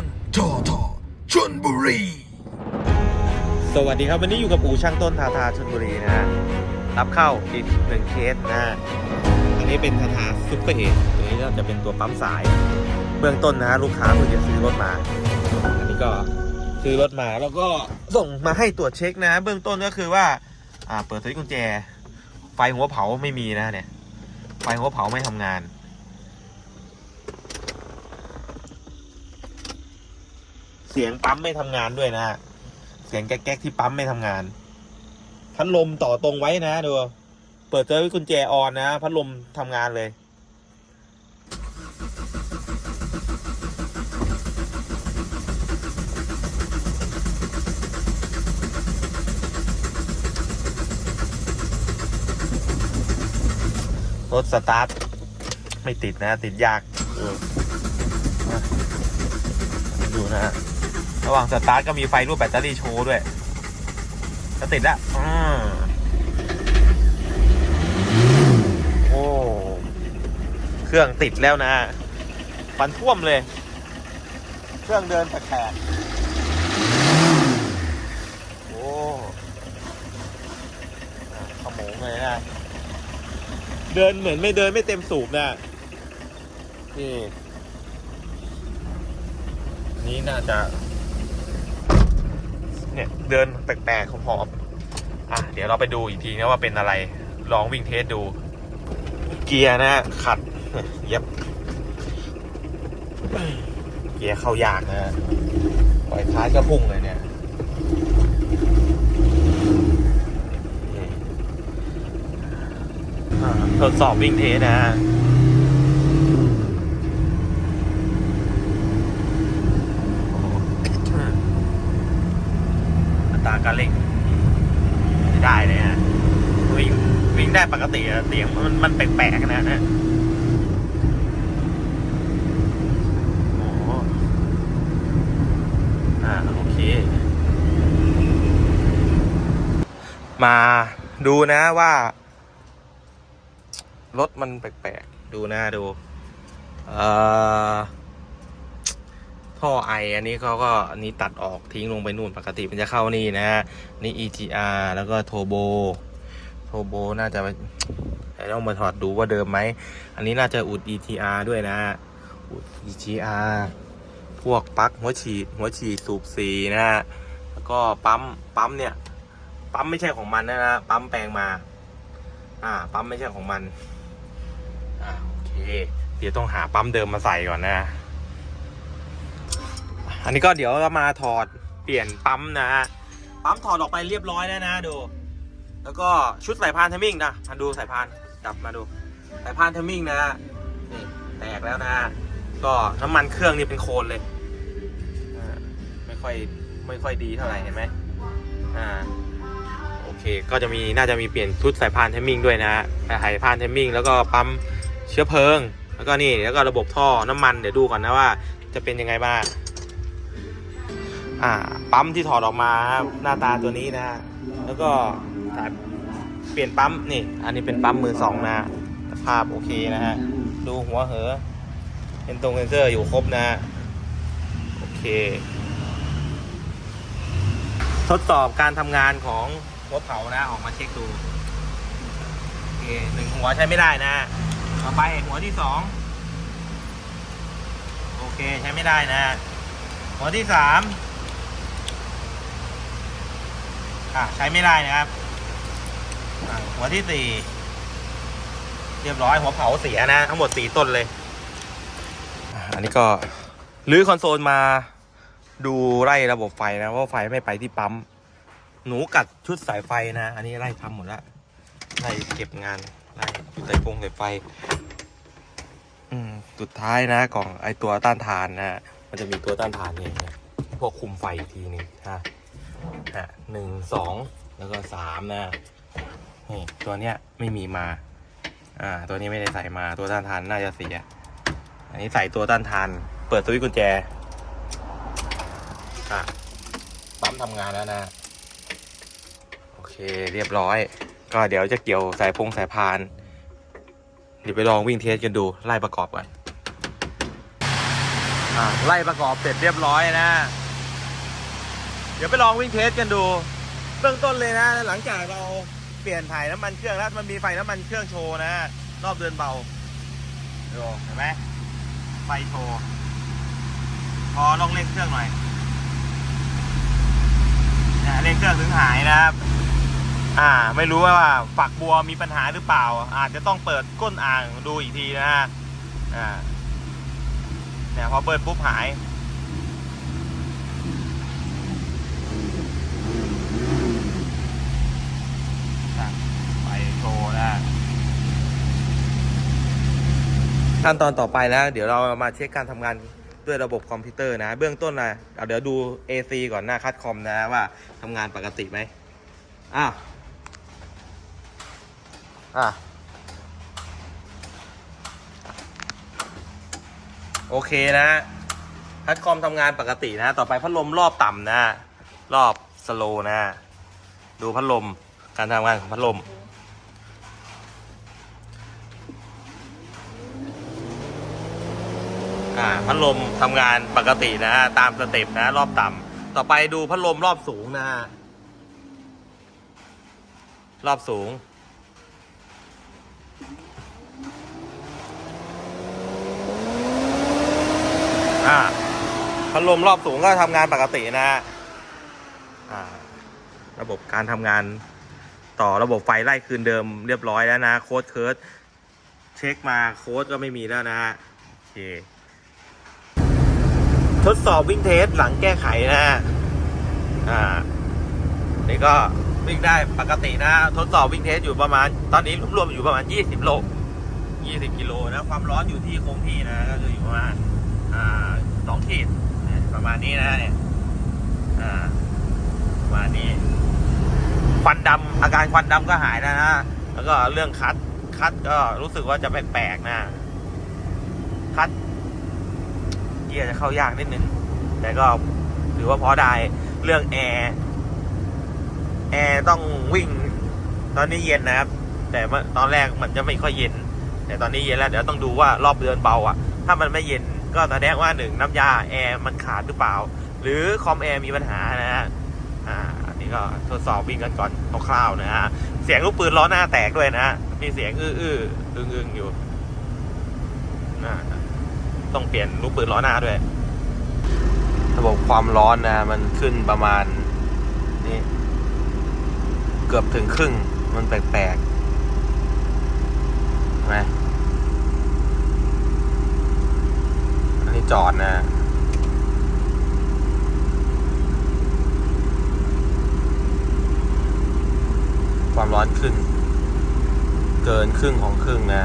นทอทอชนบุรี สวัสดีครับ วันนี้อยู่กับอู่ช่างต้นทาทาชลบุรีนะฮะรับเข้าอีกหนึ่งเคสนะฮะอันนี้เป็นทาทาซุปเปอร์เอตัวนี้ก็จะเป็นตัวปั๊มสาย เบื้องต้นนะฮะลูกค้าเพิ่งจะซื้อรถมา อันนี้ก็ซื้อรถมาแล้วก็ส่งมาให้ตรวจเช็คนะ เบื้องต้นก็คือว่าอ่าเปิดสวิตช์กุญแจ ไฟหัวเผาไม่มีนะเนี่ยไฟหัวเผาไม่ทำงาน เสียงปั๊มไม่ทำงานด้วยนะเสียงแก๊กๆที่ปั๊มไม่ทำงานพัดลมต่อตรงไว้นะดูเปิดเจอกุญแจออนนะพัดลมทำงานเลยรถสตาร์ทไม่ติดนะ ติดยากดูอะดูนะฮะ ระหว่างสตาร์ทก็มีไฟรูปแบตเตอรี่โชว์ด้วยจะติดแล้วอืมโอ้เครื่องติดแล้วนะฟันท่วมเลย เครื่องเดินแปลกโอ้ขโมงเลยนะเดินเหมือนไม่เดินไม่เต็มสูบนะนี่นี่น่าจะ เนี่ยเดินแปลกๆหอบๆอะเดี๋ยวเราไปดูอีกทีนะว่าเป็นอะไร ลองวิ่งเทสดู เกียร์นะขัดเย็บเกียร์เข้ายากนะปล่อยคลาสก็พุ่งเลยเนี่ยนี่อ่าทดสอบวิ่งเทสนะฮะอัตราการเร่งไม่ได้เลยฮะวิ่งวิ่งได้ปกติเสียงมันมันแปลกๆนะฮะโอ้อ่าโอเค มาดูนะว่า รถมันแปลกๆ ดูนะดู เอ่อ ท่อไออันนี้เขาก็อันนี้ตัดออกทิ้งลงไปนู่นปกติมันจะเข้านี่นะฮะนี่ EGR แล้วก็โทโบโทโบน่าจะต่ต้องมาถอดดูว่าเดิมไหม อันนี้น่าจะอุด EGR ด้วยนะฮะอุด EGR พวกปลั๊กหัวฉีดหัวฉีดสูบสีนะฮะแล้วก็ปั๊มปั๊มเนี่ยปั๊มไม่ใช่ของมันนะนะปั๊มแปลงมา อ่า ปั๊มไม่ใช่ของมัน อ่าโอเค เดี๋ยวต้องหาปั๊มเดิมมาใส่ก่อนนะ อันนี้ก็เดี๋ยวเรามาถอดเปลี่ยนปั๊มนะฮะปั๊มถอดออกไปเรียบร้อยแล้วนะดู แล้วก็ชุดสายพานเทมมิ่งนะมาดูสายพานจับมาดูสายพานเทมมิ่งนะฮะนี่แตกแล้วนะฮะก็น้ำมันเครื่องนี่เป็นโคลนเลยอ่าไม่ค่อยไม่ค่อยดีเท่าไหร่เห็นไหมอ่าโอเคก็จะมีน่าจะมีเปลี่ยนชุดสายพานเทมมิ่งด้วยนะฮะสายพานเทมมิ่งแล้วก็ปั๊มเชื้อเพลิง แล้วก็นี่แล้วก็ระบบท่อน้ำมันเดี๋ยวดูก่อนนะว่าจะเป็นยังไงบ้าง อ่า ปั๊มที่ถอดออกมาหน้าตาตัวนี้นะฮะแล้วก็เปลี่ยนปั๊มนี่ อันนี้เป็นปั๊มมือสองนะภาพโอเคนะฮะดูหัวเหอเป็นตรงเซนเซอร์อยู่ครบนะฮะโอเค ทดสอบการทำงานของหัวเผานะออกมาเช็คดูโอเคหนึ่งหัวใช้ไม่ได้นะต่อไปหัวที่สองโอเคใช้ไม่ได้นะ หัวที่สาม อะใช้ไม่ได้นะครับหัวที่สี่เรียบร้อยหัวเผาเสียนะ ทั้งหมดสี่ต้นเลย อันนี้ก็รื้อคอนโซลมาดูไล่ระบบไฟนะว่าไฟไม่ไปที่ปั๊ม หนูกัดชุดสายไฟนะ อันนี้ไล่ทำหมดแล้วไล่เก็บงานไล่ชุดสายฟงสายไฟ อืมสุดท้ายนะกล่องไอตัวต้านทานนะมันจะมีตัวต้านทานเนี่ยพวกคุมไฟอีกทีนึงฮะ ฮะหนึ่งสองแล้วก็สามนะนี่ตัวเนี้ยไม่มีมา อ่า ตัวนี้ไม่ได้ใส่มาตัวต้านทานน่าจะเสีย อันนี้ใส่ตัวต้านทาน เปิดสวิตช์กุญแจอะปั๊มทำงานแล้วนะ โอเคเรียบร้อย ก็เดี๋ยวจะเกี่ยวสายพงสายพาน เดี๋ยวไปลองวิ่งเทสกันดูไล่ประกอบกันอ่าไล่ประกอบเสร็จเรียบร้อยนะ ดี๋ยวไปลองวิ่งเทสกันดู เบื้องต้นเลยนะ หลังจากเราเปลี่ยนถ่ายน้ำมันเครื่องแล้วมันมีไฟน้ำมันเครื่องโชว์นะ รอบเดินเบาดูเห็นไหมไฟโชว์พอลองเร่งเครื่องหน่อยนะเร่งเครื่องถึงหายนะครับอ่าไม่รู้ว่าฝักบัวมีปัญหาหรือเปล่า อาจจะต้องเปิดก้นอ่างดูอีกทีนะอ่าเนี่ยพอเปิดปุ๊บหาย ไปโชว์นะ ขั้นตอนต่อไปนะเดี๋ยวเรามาเช็คการทำงานด้วยระบบคอมพิวเตอร์นะ เบื้องต้นนะเอาเดี๋ยวดู AC ก่อนหน้าคัดคอมนะว่าทำงานปกติไหมอะอะโอเคนะคัดคอมทำงานปกตินะ ต่อไปพัดลมรอบต่ำนะ รอบสโลนะ ดูพัดลม การทำงานของพัดลม อ่าพัดลมทำงานปกตินะฮะตามสเต็ปนะรอบต่ำต่อไปดูพัดลมรอบสูงนะฮะรอบสูง อ่าพัดลมรอบสูงก็ทำงานปกตินะฮะอ่า ระบบการทำงานต่อระบบไฟไล่คืนเดิมเรียบร้อยแล้วนะ โค้ดเคิร์ดเช็คมาโค้ดก็ไม่มีแล้วนะฮะโอเค ทดสอบวิ่งเทสหลังแก้ไขนะฮะอ่านี่ก็วิ่งได้ปกตินะ ทดสอบวิ่งเทสอยู่ประมาณ ตอนนี้รวมๆอยู่ประมาณ 20 โล 20 กิโลนะ ความร้อนอยู่ที่คงที่นะ ก็คืออยู่ประมาณอ่าสองขีดประมาณนี้นะเนี่ยอ่าประมาณนี้ควันดำอาการควันดำก็หายแล้วนะแล้วก็เรื่องคัดคัดก็รู้สึกว่าจะแปลกๆนะ คัด เกียร์จะเข้ายากนิดนึง แต่ก็ถือว่าพอได้เรื่องแอร์แอร์ต้องวิ่ง ตอนนี้เย็นนะครับ แต่ตอนแรกมันจะไม่ค่อยเย็น แต่ตอนนี้เย็นแล้วเดี๋ยวต้องดูว่ารอบเดือนเบาอะ ถ้ามันไม่เย็นก็แสดงว่าหนึ่งน้ำยาแอร์มันขาดหรือเปล่า หรือคอมแอร์มีปัญหานะฮะอ่าอันนี้ก็ทดสอบวิ่งกันก่อนคร่าวๆนะฮะเสียงลูกปืนล้อหน้าแตกด้วยนะมีเสียงอื้ออื้ออึงอึงๆอยู่ ต้องเปลี่ยนลูกปืนล้อหน้าด้วย ระบบความร้อนนะ มันขึ้นประมาณนี่เกือบถึงครึ่งมันแปลกๆนไหมอันนี้จอดนะความร้อนขึ้น เกินครึ่งของครึ่งนะ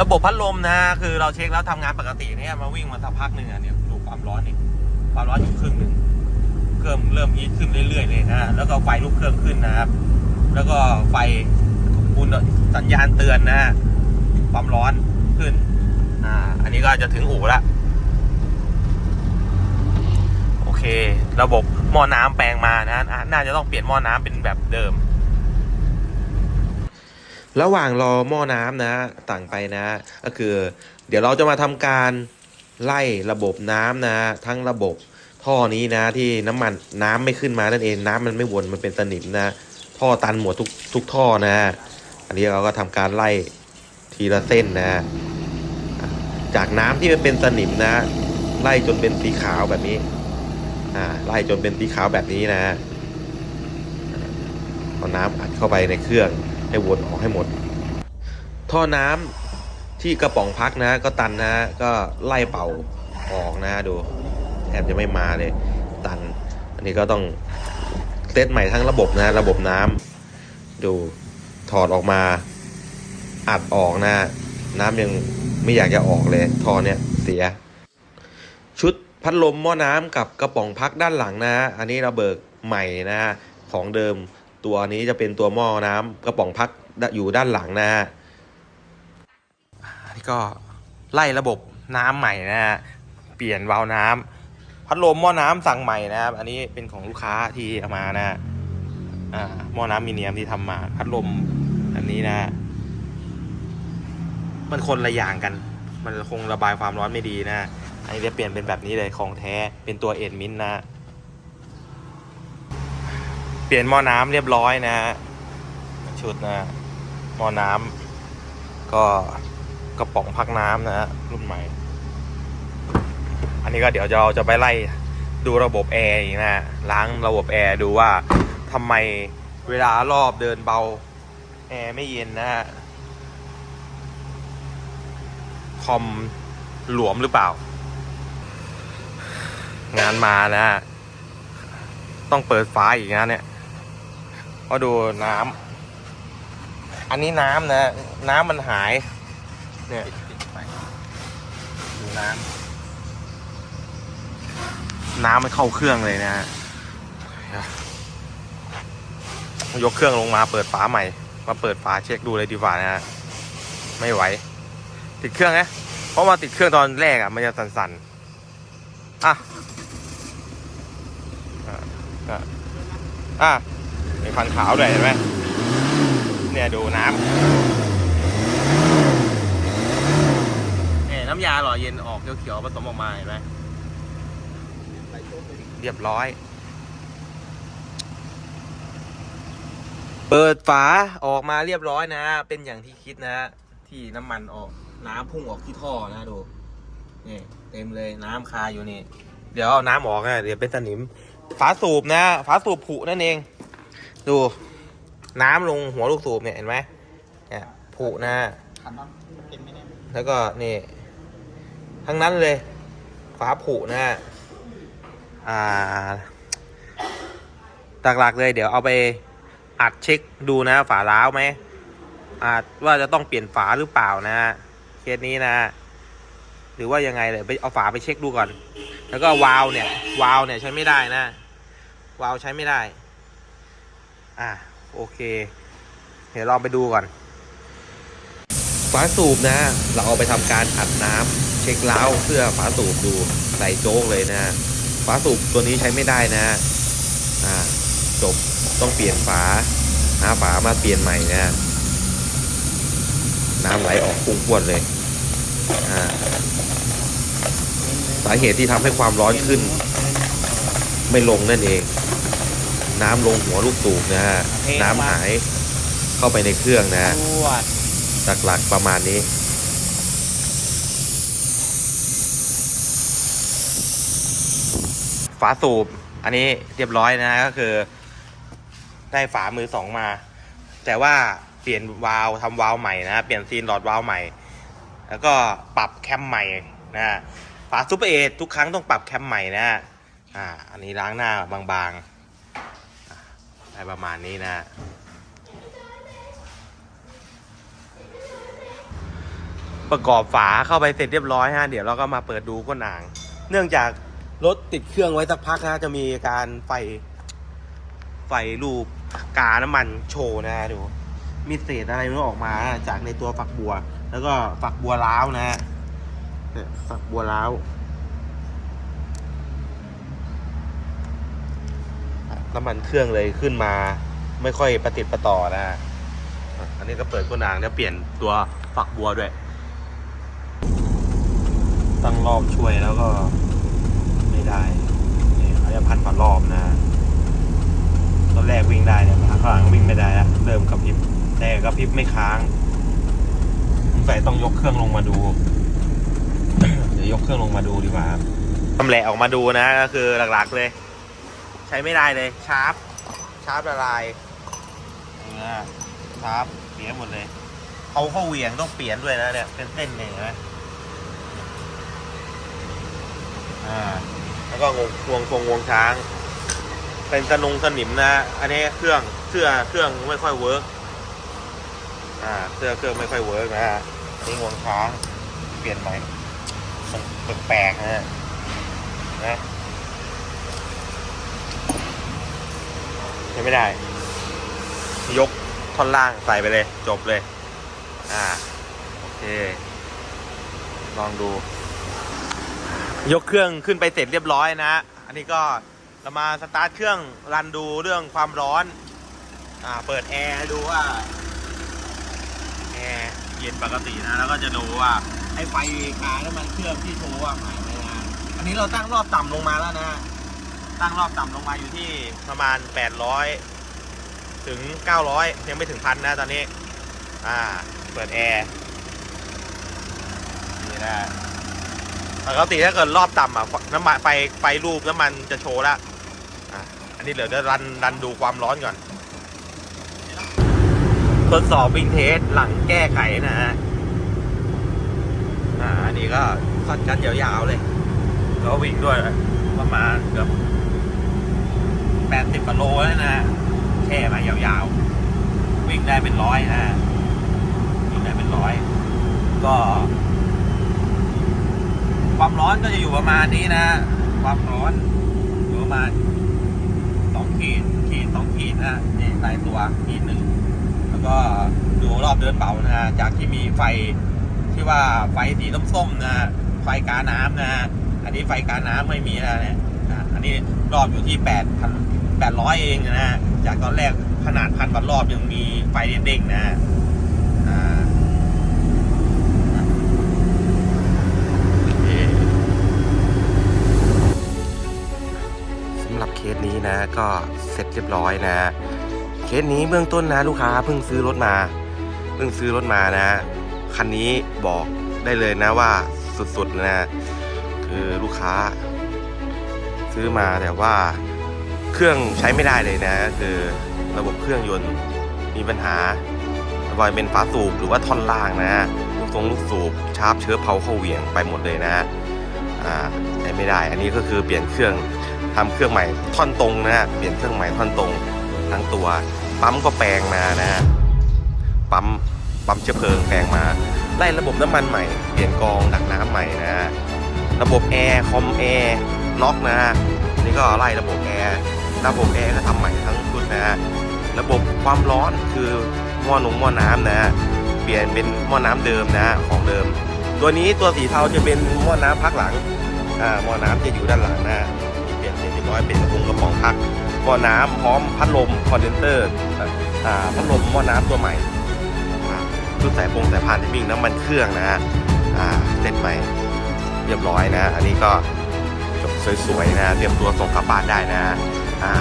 ระบบพัดลมนะคือเราเช็คแล้วทำงานปกติเนี่ยมาวิ่งมาสักพักหนึ่งอะเนี่ยดูความร้อนนี่ความร้อนอยู่ครึ่งหนึ่งเครื่องเริ่มฮีทขึ้นเรื่อยๆเลยนะแล้วก็ไฟลุกเครื่องขึ้นนะครับ แล้วก็ไฟอุณสัญญาณเตือนนะ ความร้อนขึ้น อ่า อันนี้ก็จะถึงอู่ละโอเค ระบบหม้อน้ำแปลงมานะอะน่าจะต้องเปลี่ยนหม้อน้ำเป็นแบบเดิม ระหว่างรอหม้อน้ำนะต่างไปนะ ก็คือ เดี๋ยวเราจะมาทำการไล่ระบบน้ำนะ ทั้งระบบท่อนี้นะ ที่น้ำมันน้ำไม่ขึ้นมานั่นเองน้ำมันไม่วนมันเป็นสนิมนะ ท่อตันหมดทุกทุกท่อนะ อันนี้เราก็ทำการไล่ทีละเส้นนะ จากน้ำที่มันเป็นสนิมนะ ไล่จนเป็นสีขาวแบบนี้อ่าไล่จนเป็นสีขาวแบบนี้นะเอาน้ำอัดเข้าไปในเครื่อง ให้วนออกให้หมด ท่อน้ำที่กระป๋องพักนะ ก็ตันนะ ก็ไล่เป่าออกนะดูแทบจะไม่มาเลย ตัน อันนี้ก็ต้องเซตใหม่ทั้งระบบนะ ระบบน้ำดูถอดออกมาอัดออกนะ น้ำยังไม่อยากจะออกเลยท่อเนี้ยเสีย ชุดพัดลมหม้อน้ำกับกระป๋องพักด้านหลังนะ อันนี้เราเบิกใหม่นะ ของเดิม ตัวนี้จะเป็นตัวหม้อน้ำกระป๋องพักอยู่ด้านหลังนะฮะอันนี้ก็ไล่ระบบน้ำใหม่นะฮะเปลี่ยนวาล์วน้ำพัดลมหม้อน้ำสั่งใหม่นะครับ อันนี้เป็นของลูกค้าที่เอามานะฮะอ่าหม้อน้ำมีเนียมที่ทำมา พัดลมอันนี้นะฮะมันคนละอย่างกัน มันคงระบายความร้อนไม่ดีนะ อันนี้จะเปลี่ยนเป็นแบบนี้เลยของแท้เป็นตัวเอ็ดมินนะ เปลี่ยนหม้อน้ำเรียบร้อยนะฮะชุดนะหม้อน้ำก็กระป๋องพักน้ำนะฮะรุ่นใหม่ อันนี้ก็เดี๋ยวเราจะไปไล่ดูระบบแอร์อีกนะฮะล้างระบบแอร์ดูว่าทำไมเวลารอบเดินเบาแอร์ไม่เย็นนะฮะคอมหลวมหรือเปล่า งานมานะฮะต้องเปิดไฟอีกนะเนี่ย ก็ดูน้ำอันนี้น้ำนะ น้ำมันหาย เนี่ยดูน้ำน้ำมันเข้าเครื่องเลยนะฮะยกเครื่องลงมาเปิดฝาใหม่ มาเปิดฝาเช็คดูเลยดีกว่านะฮะไม่ไหว ติดเครื่องนะเพราะว่าติดเครื่องตอนแรกอะ มันจะสั่นๆอะอะอะ อะมีพันขาวด้วยเห็นไหมเนี่ยดูน้ำเนี่ยน้ำยาหล่อเย็นออกเขียวๆผสมออกมาเห็นไหมเรียบร้อย เปิดฝาออกมาเรียบร้อยนะ เป็นอย่างที่คิดนะ ที่น้ำมันออกน้ำพุ่งออกที่ท่อนะดูนี่เต็มเลยน้ำคาอยู่นี่ เดี๋ยวเอาน้ำออกนะเดี๋ยวเป็นสนิม ฝาสูบนะ ฝาสูบผุนั่นเอง ดู น้ำลงหัวลูกสูบเนี่ยเห็นไหมเนี่ยผุนะขันน็อตเต็มไหมเนี่ยแล้วก็นี่ ทั้งนั้นเลยฝาผุนะอ่าหลักๆเลยเดี๋ยวเอาไปอัดเช็คดูนะ ฝาล้าวไหมอาจว่าจะต้องเปลี่ยนฝาหรือเปล่านะ เคสนี้นะ หรือว่ายังไงเลยไปเอาฝาไปเช็คดูก่อน แล้วก็วาล์วเนี่ยวาล์วเนี่ยใช้ไม่ได้นะ วาล์วใช้ไม่ได้ อะโอเค เดี๋ยวลองไปดูก่อนฝาสูบนะ เราเอาไปทำการอัดน้ำเช็คล้าวเพื่อฝาสูบดูใส่โจ๊กเลยนะฝาสูบตัวนี้ใช้ไม่ได้นะอ่าจบต้องเปลี่ยนฝาหาฝามาเปลี่ยนใหม่นะน้ำไหลออกพุ่งพรวดเลยอ่าสาเหตุที่ทำให้ความร้อนขึ้น ไม่ลงนั่นเอง น้ำลงหัวลูกสูบนะฮะน้ำหายเข้าไปในเครื่องนะปวดหลักๆประมาณนี้ฝาสูบอันนี้เรียบร้อยนะก็คือ ได้ฝามือสองมา แต่ว่าเปลี่ยนวาล์วทำวาล์วใหม่นะเปลี่ยนซีนหลอดวาล์วใหม่ แล้วก็ปรับแคมใหม่นะฝาซูเปอร์เอททุกครั้งต้องปรับแคมใหม่นะอ่าอันนี้ล้างหน้าบางๆอะ ได้ประมาณนี้นะ ประกอบฝาเข้าไปเสร็จเรียบร้อยฮะ เดี๋ยวเราก็มาเปิดดูก้นอ่าง เนื่องจากรถติดเครื่องไว้สักพักนะจะมีการไฟ ไฟรูปกาน้ำมันโชว์นะฮะดู มีเศษอะไรรู้ออกมาจากในตัวฝักบัว แล้วก็ฝักบัวล้าวนะฮะฝักบัวล้าว น้ำมันเครื่องเลยขึ้นมา ไม่ค่อยประติดประต่อนะ อันนี้ก็เปิดก้นอ่างแล้วเปลี่ยนตัวฝักบัวด้วย ตั้งรอบช่วยแล้วก็ไม่ได้นี่เขาจะพันฝารอบนะตอนแรกวิ่งได้เนี่ยข้างหลังวิ่งไม่ได้แล้วเริ่มกระพริบแต่กระพริบไม่ค้างสงสัยต้องยกเครื่องลงมาดูเดี๋ยวยกเครื่องลงมาดูดีกว่าครับทำแหละออกมาดูนะก็คือหลักๆเลย ใช้ไม่ได้เลย ชาร์ปชาร์ปละลายเนี่ยชาร์ปเสียหมดเลยเขาเข้าเหวี่ยงต้องเปลี่ยนด้วยนะเนี่ยเป็นเส้นเนี่ยเห็นไหมอ่าแล้วก็งวงงวงทรงงวงช้าง เป็นสนุงสนิมนะ อันนี้เครื่องเสื้อเครื่องไม่ค่อยเวิร์กอ่าเสื้อเครื่องไม่ค่อยเวิร์กนะฮะอันนี่งวงช้างเปลี่ยนใหม่มันแปลกๆนะฮะนะ ช้ไม่ได้ ยกท่อนล่างใส่ไปเลย จบเลย อ่า โอเค ลองดู ยกเครื่องขึ้นไปเสร็จเรียบร้อยนะ อันนี้ก็เรามาสตาร์ทเครื่องรันดูเรื่องความร้อน อ่า เปิดแอร์ดูว่าแอร์เย็นปกตินะ แล้วก็จะดูว่าไอ้ไฟคาน้ำมันเครื่องที่โชว์ว่าหายไปนะอันนี้เราตั้งรอบต่ำลงมาแล้วนะ ตั้งรอบต่ำลงมาอยู่ที่ประมาณ 800 ถึง 900 ยังไม่ถึงพันนะตอนนี้ อ่า เปิดแอร์นี่นะปกติถ้าเกิดรอบต่ำอะน้ำมันไฟไฟรูปน้ำมันจะโชว์แล้วอะอันนี้เหลือจะรันรันดูความร้อนก่อน ทดสอบวิ่งเทสหลังแก้ไขนะฮะอ่าอันนี้ก็ค่อนกันยาวๆเลยแล้ววิ่งด้วยประมาณเกือบ แปดสิบกิโลแล้วนะฮะแช่มายาวๆ วิ่งได้เป็นร้อยนะวิ่งได้เป็นร้อย ก็ ความร้อนก็จะอยู่ประมาณนี้นะ ความร้อนอยู่ประมาณสองขีดขีดสองขีดนะนี่ใส่ตัวขีดหนึ่งแล้วก็ดูรอบเดินเป่านะฮะจากที่มีไฟที่ว่าไฟสีส้มๆนะไฟกาน้ำนะฮะอันนี้ไฟกาน้ำไม่มีแล้วเนี่ยอันนี้รอบอยู่ที่แปดพัน แปดร้อยเองนะฮะจากตอนแรกขนาดพันว่ารอบยังมีไฟเด้งๆนะสำหรับเคสนี้นะก็เสร็จเรียบร้อยนะ เคสนี้เบื้องต้นนะลูกค้าเพิ่งซื้อรถมา เพิ่งซื้อรถมานะ คันนี้บอกได้เลยนะว่าสุดๆนะ คือลูกค้า ซื้อมาแต่ว่า เครื่องใช้ไม่ได้เลยนะคือระบบเครื่องยนต์มีปัญหาไม่ว่าจะเป็นฝาสูบหรือว่าท่อนล่างนะลูกทรงลูกสูบชาร์ปเชื้อเผาเข้าเหวี่ยงไปหมดเลยนะอ่าใช้ไม่ได้ อันนี้ก็คือเปลี่ยนเครื่องทำเครื่องใหม่ท่อนตรงนะเปลี่ยนเครื่องใหม่ท่อนตรงทั้งตัวปั๊มก็แปลงมานะปั๊มปั๊มเชื้อเพลิงแปลงมาไล่ระบบน้ำมันใหม่เปลี่ยนกรองดักน้ำใหม่นะระบบแอร์คอมแอร์น็อกนะนี่ก็ไล่ระบบแอร์ ระบบแอร์ก็ทำใหม่ทั้งชุดนะฮะระบบความร้อนคือหม้อนงหม้อน้ำนะ เปลี่ยนเป็นหม้อน้ำเดิมนะของเดิม ตัวนี้ตัวสีเทาจะเป็นหม้อน้ำพักหลังอ่าหม้อน้ำจะอยู่ด้านหลังนะเปลี่ยนเสร็จเรียบร้อยเป็นกระปุกกระป๋องพักหม้อน้ำพร้อมพัดลมคอนเดนเซอร์อ่าพัดลมหม้อน้ำตัวใหม่ชุดสายพงสายพานที่วิ่งน้ำมันเครื่องนะฮะอ่าเสร็จใหม่เรียบร้อยนะ อันนี้ก็จบสวยๆนะ เตรียมตัวส่งกลับบ้านได้นะ อ่า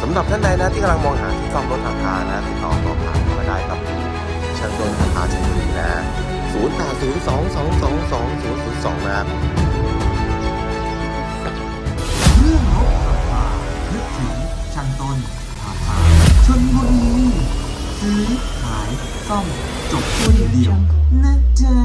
สำหรับท่านใดนะที่กำลังมองหาที่ซ่อมรถราคานะติดต่อสอบถามมาได้ครับช่างยนต์ราคาชลบุรีนะศูนย์แปดศูนย์สองสองสองสองศูนย์ศูนย์สองนะครับเรื่องรถราคานึกถึงช่างต้นราคาชนบุรีซื้อขายซ่อมจบที่เดียวนะจ๊ะ